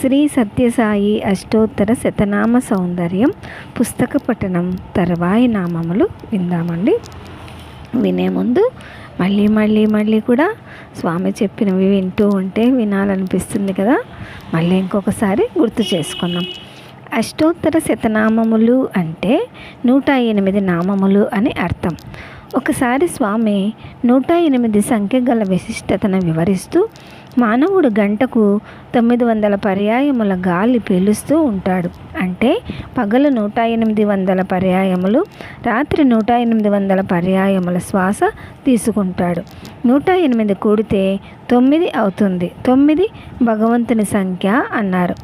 శ్రీ సత్యసాయి అష్టోత్తర శతనామ సౌందర్యం పుస్తక పఠనం తర్వాయి నామములు విందామండి. వినే ముందు మళ్ళీ మళ్ళీ మళ్ళీ కూడా స్వామి చెప్పినవి వింటూ ఉంటే వినాలనిపిస్తుంది కదా. మళ్ళీ ఇంకొకసారి గుర్తు చేసుకుందాం. అష్టోత్తర శతనామములు అంటే నూట ఎనిమిది నామములు అని అర్థం. ఒకసారి స్వామి నూట ఎనిమిది సంఖ్య గల విశిష్టతను వివరిస్తూ మానవుడు గంటకు తొమ్మిది వందల పర్యాయముల గాలి పీలుస్తూ ఉంటాడు. అంటే పగలు నూట ఎనిమిది వందల పర్యాయములు రాత్రి నూట ఎనిమిది వందల పర్యాయముల శ్వాస తీసుకుంటాడు. నూట ఎనిమిది కూడితే తొమ్మిది అవుతుంది. తొమ్మిది భగవంతుని సంఖ్య అన్నారు.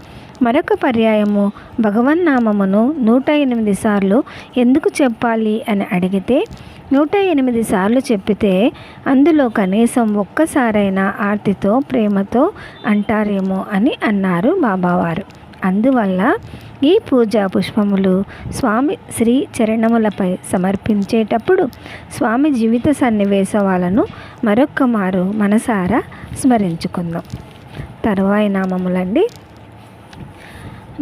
మరొక పర్యాయము భగవన్నామమును నూట ఎనిమిది సార్లు ఎందుకు చెప్పాలి అని అడిగితే నూట ఎనిమిది సార్లు చెప్పితే అందులో కనీసం ఒక్కసారైనా ఆర్తితో ప్రేమతో అంటారేమో అని అన్నారు బాబావారు. అందువల్ల ఈ పూజా పుష్పములు స్వామి శ్రీ చరణములపై సమర్పించేటప్పుడు స్వామి జీవిత సన్నివేశాలను మరొక్క మారు మనసారా స్మరించుకుందాం. తర్వాయి నామములండి.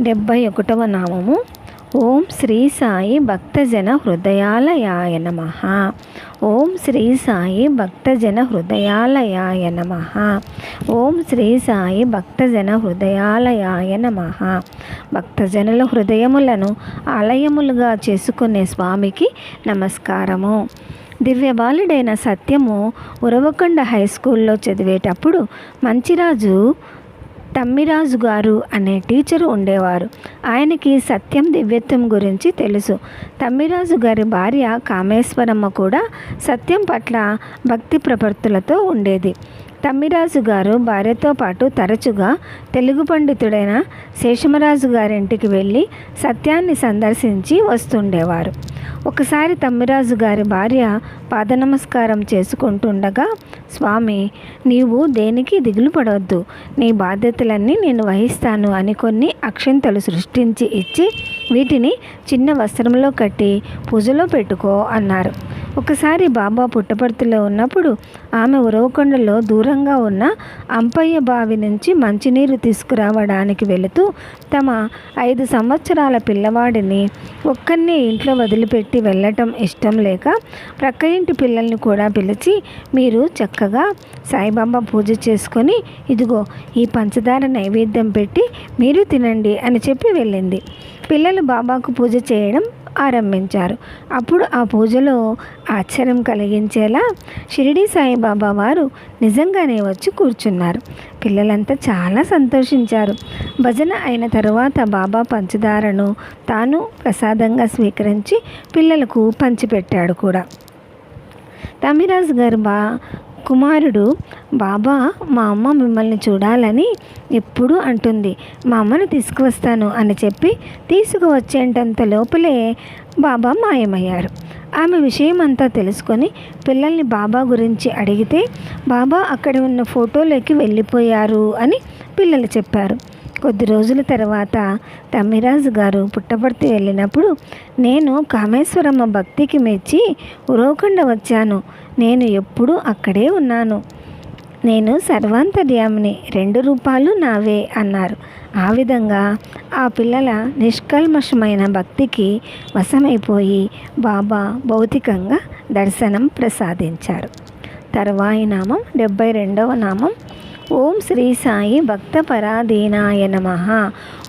డెబ్భై ఒకటవ నామము. ఓం శ్రీ సాయి భక్తజన హృదయాలయాయ నమ. ఓం శ్రీ సాయి భక్తజన హృదయాలయాయ నమ. ఓం శ్రీ సాయి భక్తజన హృదయాలయాయ నమ. భక్తజనుల హృదయములను ఆలయములుగా చేసుకునే స్వామికి నమస్కారము. దివ్యబాలుడైన సత్యము ఉరవకొండ హై స్కూల్లో చదివేటప్పుడు మంచిరాజు తమ్మిరాజు గారు అనే టీచరు ఉండేవారు. ఆయనకి సత్యం దివ్యత్వం గురించి తెలుసు. తమ్మిరాజు గారి భార్య కామేశ్వరమ్మ కూడా సత్యం పట్ల భక్తి ప్రపత్తులతో ఉండేది. తమ్మిరాజు గారు భార్యతో పాటు తరచుగా తెలుగు పండితుడైన శేషమరాజు గారింటికి వెళ్ళి సత్యాన్ని సందర్శించి వస్తుండేవారు. ఒకసారి తమ్మిరాజు గారి భార్య పాదనమస్కారం చేసుకుంటుండగా స్వామి నీవు దేనికి దిగులు పడవద్దు. నీ బాధ్యతలన్నీ నేను వహిస్తాను అని కొన్ని అక్షంతలు సృష్టించి ఇచ్చి వీటిని చిన్న వస్త్రంలో కట్టి పూజలో పెట్టుకో అన్నారు. ఒకసారి బాబా పుట్టపర్తిలో ఉన్నప్పుడు ఆమె ఉరవకొండలో దూరంగా ఉన్న అంపయ్య బావి నుంచి మంచినీరు తీసుకురావడానికి వెళుతూ తమ ఐదు సంవత్సరాల పిల్లవాడిని ఒక్కరినే ఇంట్లో వదిలిపెట్టి వెళ్ళటం ఇష్టం లేక ప్రక్క ఇంటి పిల్లల్ని కూడా పిలిచి మీరు చక్కగా సాయిబాబా పూజ చేసుకొని ఇదిగో ఈ పంచదార నైవేద్యం పెట్టి మీరు తినండి అని చెప్పి వెళ్ళింది. పిల్లలు బాబాకు పూజ చేయడం ఆరంభించారు. అప్పుడు ఆ పూజలో ఆశ్చర్యం కలిగించేలా షిరిడి సాయిబాబా వారు నిజంగానే వచ్చి కూర్చున్నారు. పిల్లలంతా చాలా సంతోషించారు. భజన అయిన తరువాత బాబా పంచదారను తాను ప్రసాదంగా స్వీకరించి పిల్లలకు పంచిపెట్టాడు కూడా. తమిరాజు గారు బా కుమారుడు బాబా మా అమ్మ మిమ్మల్ని చూడాలని ఎప్పుడూ అంటుంది. మా అమ్మను తీసుకువస్తాను అని చెప్పి తీసుకువచ్చేంటంత లోపలే బాబా మాయమయ్యారు. ఆమె విషయం అంతా తెలుసుకొని పిల్లల్ని బాబా గురించి అడిగితే బాబా అక్కడ ఉన్న ఫోటోలోకి వెళ్ళిపోయారు అని పిల్లలు చెప్పారు. కొద్ది రోజుల తర్వాత తమ్మిరాజు గారు పుట్టపర్తి వెళ్ళినప్పుడు నేను కామేశ్వరమ్మ భక్తికి మెచ్చి ఉరవకొండ వచ్చాను. నేను ఎప్పుడూ అక్కడే ఉన్నాను. నేను సర్వాంతర్యామిని రెండు రూపాలు నావే అన్నారు. ఆ విధంగా ఆ పిల్లల నిష్కల్మషమైన భక్తికి వశమైపోయి బాబా భౌతికంగా దర్శనం ప్రసాదించారు. తర్వాయి నామం డెబ్బై రెండవ నామం ఓం శ్రీ సాయి భక్త పరాధీనాయ నమ.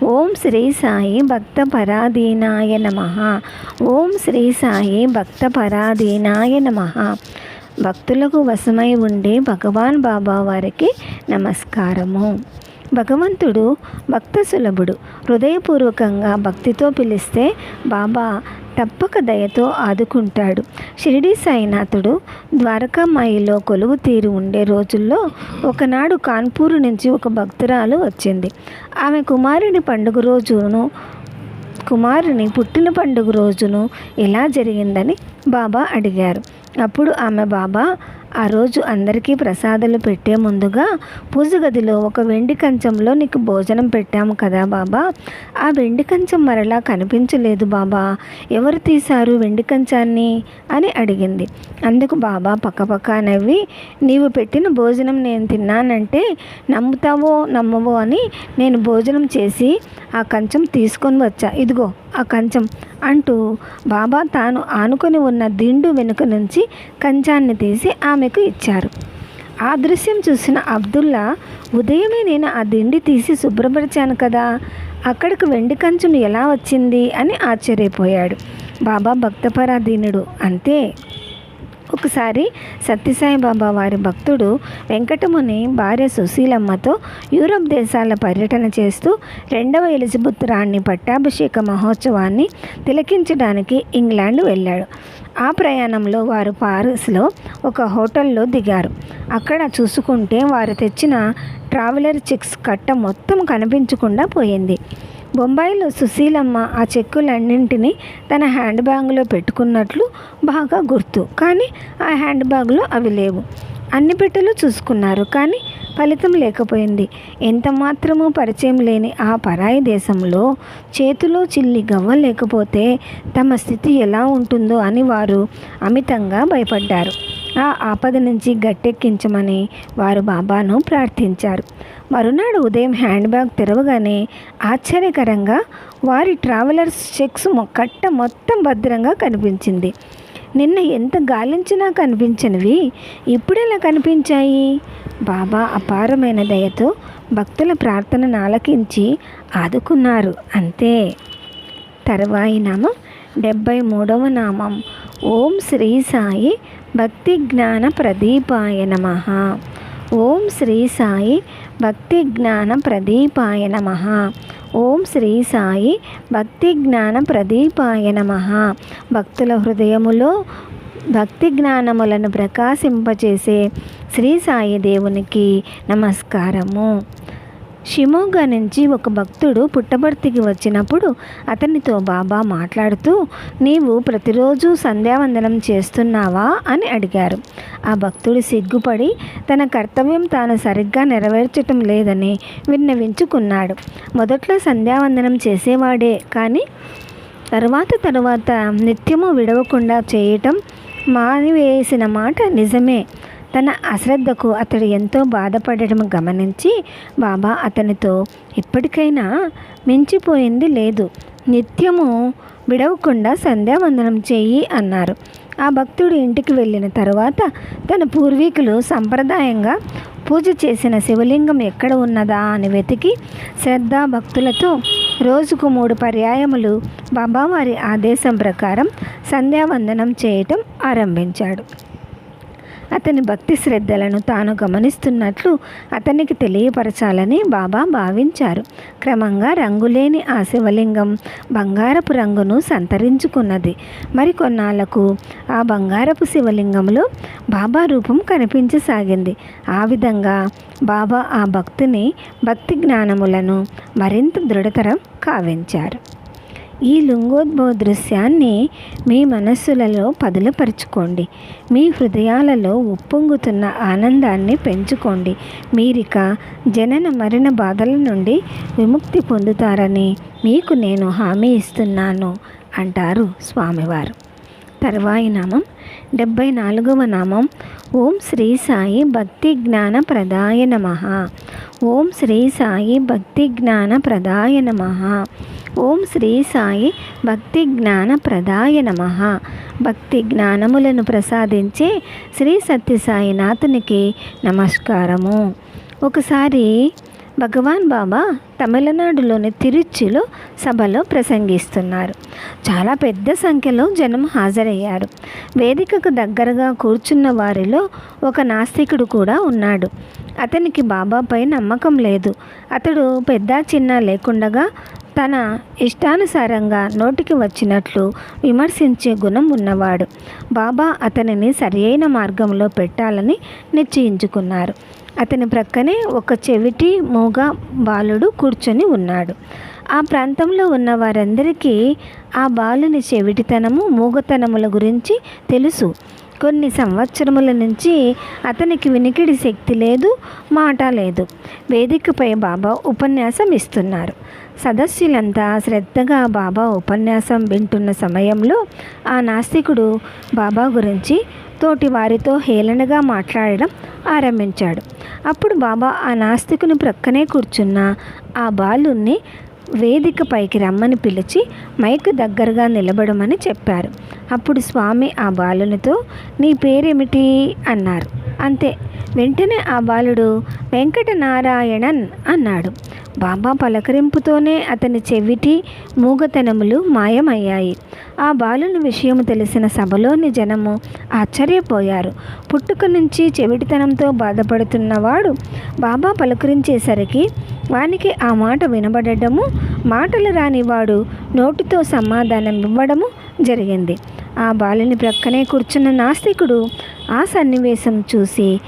ఓం శ్రీ సాయి భక్త పరాధీనాయ నమ. ఓం శ్రీ సాయి భక్త పరాధీనాయ నమ. భక్తులకు వశమై ఉండే భగవాన్ బాబా వారికి నమస్కారము. భగవంతుడు భక్త సులభుడు హృదయపూర్వకంగా భక్తితో పిలిస్తే బాబా తప్పక దయతో ఆదుకుంటాడు. షిరిడి సాయినాథుడు ద్వారకామాయిలో కొలువు తీరి ఉండే రోజుల్లో ఒకనాడు కాన్పూర్ నుంచి ఒక భక్తురాలు వచ్చింది. ఆమె కుమారుని పండుగ రోజును కుమారుని పుట్టిన పండుగ రోజును ఎలా జరిగిందని బాబా అడిగారు. అప్పుడు ఆమె బాబా ఆ రోజు అందరికీ ప్రసాదాలు పెట్టే ముందుగా పూజ గదిలో ఒక వెండి కంచంలో నీకు భోజనం పెట్టాము కదా బాబా. ఆ వెండి కంచం మరలా కనిపించలేదు బాబా. ఎవరు తీశారు వెండి కంచాన్ని? అని అడిగింది. అందుకు బాబా పక్కపక్క నవ్వి నీవు పెట్టిన భోజనం నేను తిన్నానంటే నమ్ముతావో నమ్మవో అని నేను భోజనం చేసి ఆ కంచం తీసుకొని వచ్చా. ఇదిగో ఆ కంచం అంటూ బాబా తాను ఆనుకొని ఉన్న దిండు వెనుక నుంచి కంచాన్ని తీసి ఆమెకు ఇచ్చారు. ఆ దృశ్యం చూసిన అబ్దుల్లా ఉదయమే నేను ఆ దిండి తీసి శుభ్రపరిచాను కదా అక్కడికి వెండి కంచును ఎలా వచ్చింది? అని ఆశ్చర్యపోయాడు. బాబా భక్తపరాధీనుడు అంతే. ఒకసారి సత్యసాయిబాబా వారి భక్తుడు వెంకటముని భార్య సుశీలమ్మతో యూరప్ దేశాల పర్యటన చేస్తూ రెండవ ఎలిజబెత్ రాణి పట్టాభిషేక మహోత్సవాన్ని తిలకించడానికి ఇంగ్లాండ్ వెళ్ళాడు. ఆ ప్రయాణంలో వారు పారిస్లో ఒక హోటల్లో దిగారు. అక్కడ చూసుకుంటే వారు తెచ్చిన ట్రావెలర్ చెక్స్ కట్ట మొత్తం కనిపించకుండా పోయింది. బొంబాయిలో సుశీలమ్మ ఆ చెక్కులన్నింటినీ తన హ్యాండ్ బ్యాగ్లో పెట్టుకున్నట్లు బాగా గుర్తు. కానీ ఆ హ్యాండ్ బ్యాగ్లో అవి లేవు. అన్ని పెట్టెలు చూసుకున్నారు. కానీ ఫలితం లేకపోయింది. ఎంత మాత్రమూ పరిచయం లేని ఆ పరాయి దేశంలో చేతిలో చిల్లి గవ్వ లేకపోతే తమ స్థితి ఎలా ఉంటుందో అని వారు అమితంగా భయపడ్డారు. ఆ ఆపద నుంచి గట్టెక్కించమని వారు బాబాను ప్రార్థించారు. మరునాడు ఉదయం హ్యాండ్ బ్యాగ్ తెరవగానే ఆశ్చర్యకరంగా వారి ట్రావెలర్స్ చెక్స్ కట్ట మొత్తం భద్రంగా కనిపించింది. నిన్న ఎంత గాలించినా కనిపించనివి ఇప్పుడెలా కనిపించాయి? బాబా అపారమైన దయతో భక్తుల ప్రార్థనను ఆలకించి ఆదుకున్నారు అంతే. తర్వాయి నామం డెబ్భై మూడవ నామం. ఓం శ్రీ సాయి భక్తి జ్ఞాన ప్రదీపాయ నమ. ఓం శ్రీ సాయి భక్తి జ్ఞాన ప్రదీపాయ నమ. ఓం శ్రీ సాయి భక్తి జ్ఞాన ప్రదీపాయ నమ. భక్తుల హృదయములో భక్తి జ్ఞానములను ప్రకాశింపచేసే శ్రీ సాయి దేవునికి నమస్కారము. షిమోగా నుంచి ఒక భక్తుడు పుట్టబర్తికి వచ్చినప్పుడు అతనితో బాబా మాట్లాడుతూ నీవు ప్రతిరోజు సంధ్యావందనం చేస్తున్నావా? అని అడిగారు. ఆ భక్తుడు సిగ్గుపడి తన కర్తవ్యం తాను సరిగ్గా నెరవేర్చటం లేదని విన్నవించుకున్నాడు. మొదట్లో సంధ్యావందనం చేసేవాడే కానీ తర్వాత తర్వాత నిత్యము విడవకుండా చేయటం మానివేసిన మాట నిజమే. తన అశ్రద్ధకు అతడు ఎంతో బాధపడటం గమనించి బాబా అతనితో ఇప్పటికైనా మించిపోయింది లేదు. నిత్యము విడవకుండా సంధ్యావందనం చెయ్యి అన్నారు. ఆ భక్తుడు ఇంటికి వెళ్ళిన తరువాత తన పూర్వీకులు సంప్రదాయంగా పూజ చేసిన శివలింగం ఎక్కడ ఉన్నదా అని వెతికి శ్రద్ధా భక్తులతో రోజుకు మూడు పర్యాయములు బాబావారి ఆదేశం ప్రకారం సంధ్యావందనం చేయటం ఆరంభించాడు. అతని భక్తి శ్రద్ధలను తాను గమనిస్తున్నట్లు అతనికి తెలియపరచాలని బాబా భావించారు. క్రమంగా రంగులేని ఆ శివలింగం బంగారపు రంగును సంతరించుకున్నది. మరికొన్నాళ్ళకు ఆ బంగారపు శివలింగంలో బాబా రూపం కనిపించసాగింది. ఆ విధంగా బాబా ఆ భక్తిని భక్తి జ్ఞానములను మరింత దృఢతరం కావించారు. ఈ లింగోద్భవ దృశ్యాన్ని మీ మనస్సులలో పదులపరుచుకోండి మీ హృదయాలలో ఉప్పొంగుతున్న ఆనందాన్ని పెంచుకోండి. మీరిక జనన మరణ బాధల నుండి విముక్తి పొందుతారని మీకు నేను హామీ ఇస్తున్నాను అంటారు స్వామివారు. తర్వాయి నామం డెబ్భై నాలుగవ నామం ఓం శ్రీ సాయి భక్తి జ్ఞాన ప్రదాయ నమ. ఓం శ్రీ సాయి భక్తి జ్ఞాన ప్రదాయ నమ. ఓం శ్రీ సాయి భక్తి జ్ఞాన ప్రదాయ నమ. భక్తి జ్ఞానములను ప్రసాదించే శ్రీ సత్యసాయినాథునికి నమస్కారము. ఒకసారి భగవాన్ బాబా తమిళనాడులోని తిరుచిలో సభలో ప్రసంగిస్తున్నారు. చాలా పెద్ద సంఖ్యలో జనం హాజరయ్యారు. వేదికకు దగ్గరగా కూర్చున్న వారిలో ఒక నాస్తికుడు కూడా ఉన్నాడు. అతనికి బాబాపై నమ్మకం లేదు. అతడు పెద్ద చిన్న లేకుండగా తన ఇష్టానుసారంగా నోటికి వచ్చినట్లు విమర్శించే గుణం ఉన్నవాడు. బాబా అతనిని సరియైన మార్గంలో పెట్టాలని నిశ్చయించుకున్నారు. అతని ప్రక్కనే ఒక చెవిటి మూగ బాలుడు కూర్చొని ఉన్నాడు. ఆ ప్రాంతంలో ఉన్న వారందరికీ ఆ బాలుని చెవిటితనము మూగతనముల గురించి తెలుసు. కొన్ని సంవత్సరముల నుంచి అతనికి వినికిడి శక్తి లేదు మాట లేదు. వేదికపై బాబా ఉపన్యాసం ఇస్తున్నారు. సదస్సులంతా శ్రద్ధగా బాబా ఉపన్యాసం వింటున్న సమయంలో ఆ నాస్తికుడు బాబా గురించి తోటి వారితో హేళనగా మాట్లాడడం ఆరంభించాడు. అప్పుడు బాబా ఆ నాస్తికుని ప్రక్కనే కూర్చున్న ఆ బాలుని వేదిక పైకి రమ్మని పిలిచి మైక్ దగ్గరగా నిలబడమని చెప్పారు. అప్పుడు స్వామి ఆ బాలునితో నీ పేరేమిటి అన్నారు. అంతే. వెంటనే ఆ బాలుడు వెంకటనారాయణన్ అన్నాడు. బాబా పలకరింపుతోనే అతని చెవిటి మూగతనములు మాయమయ్యాయి. ఆ బాలుని విషయం తెలిసిన సభలోని జనము ఆశ్చర్యపోయారు. పుట్టుక నుంచి చెవిటితనంతో బాధపడుతున్నవాడు బాబా పలకరించేసరికి వానికి ఆ మాట వినబడటము మాటలు రానివాడు నోటితో సమాధానం ఇవ్వడము జరిగింది. ఆ బాలుని ప్రక్కనే కూర్చున్న నాస్తికుడు ఆ సన్నివేశం చూసి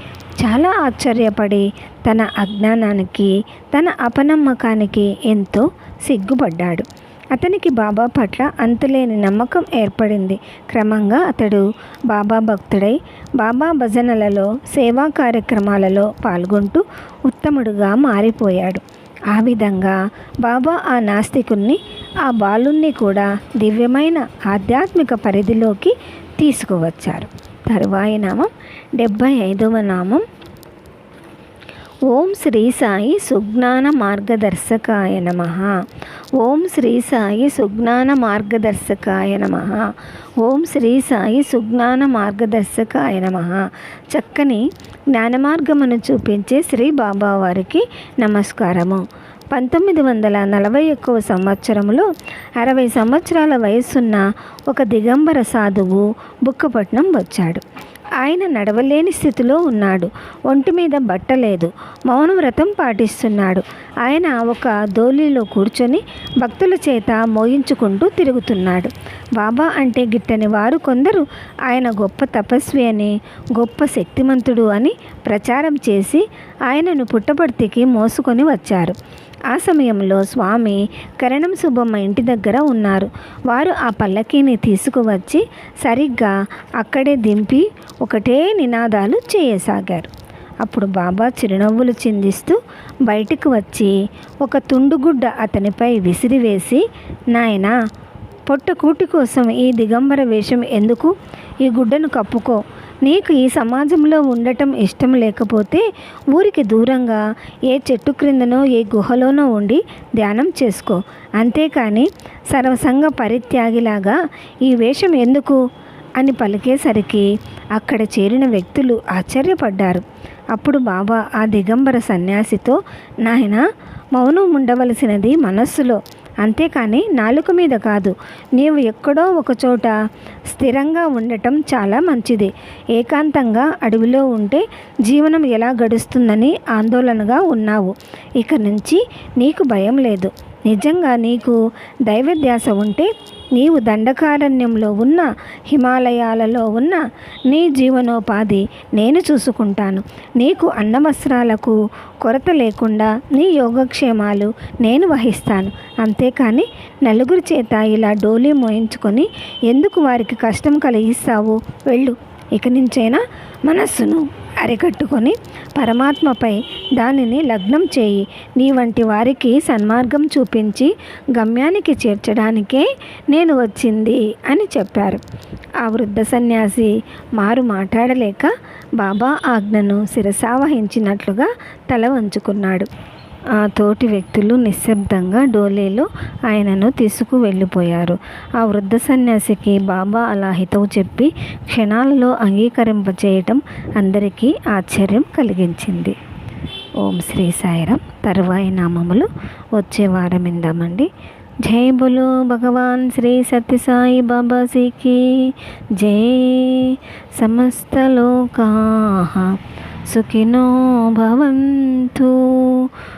చాలా ఆశ్చర్యపడి తన అజ్ఞానానికి తన అపనమ్మకానికి ఎంతో సిగ్గుపడ్డాడు. అతనికి బాబా పట్ల అంతులేని నమ్మకం ఏర్పడింది. క్రమంగా అతడు బాబా భక్తుడై బాబా భజనలలో సేవా కార్యక్రమాలలో పాల్గొంటూ ఉత్తముడుగా మారిపోయాడు. ఆ విధంగా బాబా ఆ నాస్తికుణ్ణి ఆ బాలుణ్ణి కూడా దివ్యమైన ఆధ్యాత్మిక పరిధిలోకి తీసుకువచ్చారు. తరువాయి నామం డెబ్భై ఐదవ నామం. ఓం శ్రీ సాయి సుజ్ఞాన మార్గదర్శకాయ నమ. ఓం శ్రీ సాయి సుజ్ఞాన మార్గదర్శకాయ నమ. ఓం శ్రీ సాయి సుజ్ఞాన మార్గదర్శకాయ నమ. చక్కని జ్ఞానమార్గమును చూపించే శ్రీ బాబావారికి నమస్కారము. పంతొమ్మిది వందల నలభై ఒక్కవ సంవత్సరంలో అరవై సంవత్సరాల వయసున్న ఒక దిగంబర సాధువు బుక్కపట్నం వచ్చాడు. ఆయన నడవలేని స్థితిలో ఉన్నాడు. ఒంటి మీద బట్టలేదు మౌనవ్రతం మౌన వ్రతం పాటిస్తున్నాడు. ఆయన ఒక ధోలీలో కూర్చొని భక్తుల చేత మోయించుకుంటూ తిరుగుతున్నాడు. బాబా అంటే గిట్టని వారు కొందరు ఆయన గొప్ప తపస్వి అని గొప్ప శక్తిమంతుడు అని ప్రచారం చేసి ఆయనను పుట్టపర్తికి మోసుకొని వచ్చారు. ఆ సమయంలో స్వామి కరణం సుబ్బమ్మ ఇంటి దగ్గర ఉన్నారు. వారు ఆ పల్లకీని తీసుకువచ్చి సరిగ్గా అక్కడే దింపి ఒకటే నినాదాలు చేయసాగారు. అప్పుడు బాబా చిరునవ్వులు చిందిస్తూ బయటకు వచ్చి ఒక తుండుగుడ్డ అతనిపై విసిరివేసి నాయనా పొట్టకూటి కోసం ఈ దిగంబర వేషం ఎందుకు? ఈ గుడ్డను కప్పుకో. నీకు ఈ సమాజంలో ఉండటం ఇష్టం లేకపోతే ఊరికి దూరంగా ఏ చెట్టు క్రిందనో ఏ గుహలోనో ఉండి ధ్యానం చేసుకో. అంతేకాని సర్వసంగ పరిత్యాగిలాగా ఈ వేషం ఎందుకు? అని పలికేసరికి అక్కడ చేరిన వ్యక్తులు ఆశ్చర్యపడ్డారు. అప్పుడు బాబా ఆ దిగంబర సన్యాసితో నాయన మౌనం ఉండవలసినది మనస్సులో. అంతేకాని నాలుక మీద కాదు. నీవు ఎక్కడో ఒకచోట స్థిరంగా ఉండటం చాలా మంచిది. ఏకాంతంగా అడవిలో ఉంటే జీవనం ఎలా గడుస్తుందని ఆందోళనగా ఉన్నావు. ఇక నుంచి నీకు భయం లేదు. నిజంగా నీకు దైవధ్యాస ఉంటే నీవు దండకారణ్యంలో ఉన్న హిమాలయాలలో ఉన్న నీ జీవనోపాధి నేను చూసుకుంటాను. నీకు అన్నవస్త్రాలకు కొరత లేకుండా నీ యోగక్షేమాలు నేను వహిస్తాను. అంతేకాని నలుగురి చేత ఇలా డోలీ మోయించుకొని ఎందుకు వారికి కష్టం కలిగిస్తావు? వెళ్ళు. ఇక నుంచైనా మనస్సును అరికట్టుకొని పరమాత్మపై దానిని లగ్నం చేయి. నీ వంటి వారికి సన్మార్గం చూపించి గమ్యానికి చేర్చడానికే నేను వచ్చింది అని చెప్పారు. ఆ వృద్ధ సన్యాసి మారు మాట్లాడలేక బాబా ఆజ్ఞను శిరసావహించినట్లుగా తల వంచుకున్నాడు. ఆ తోటి వ్యక్తులు నిశ్శబ్దంగా డోలేలో ఆయనను తీసుకు వెళ్ళిపోయారు. ఆ వృద్ధ సన్యాసికి బాబా అలా హితవు చెప్పి క్షణాలలో అంగీకరింపచేయటం అందరికీ ఆశ్చర్యం కలిగించింది. ఓం శ్రీ సాయిరాం. తరువాయి నామములు వచ్చే వారం ఇందామండి జై బులు భగవాన్ శ్రీ సత్యసాయి బాబాజీకి జై సమస్త లోకా సుఖినో భవంతు.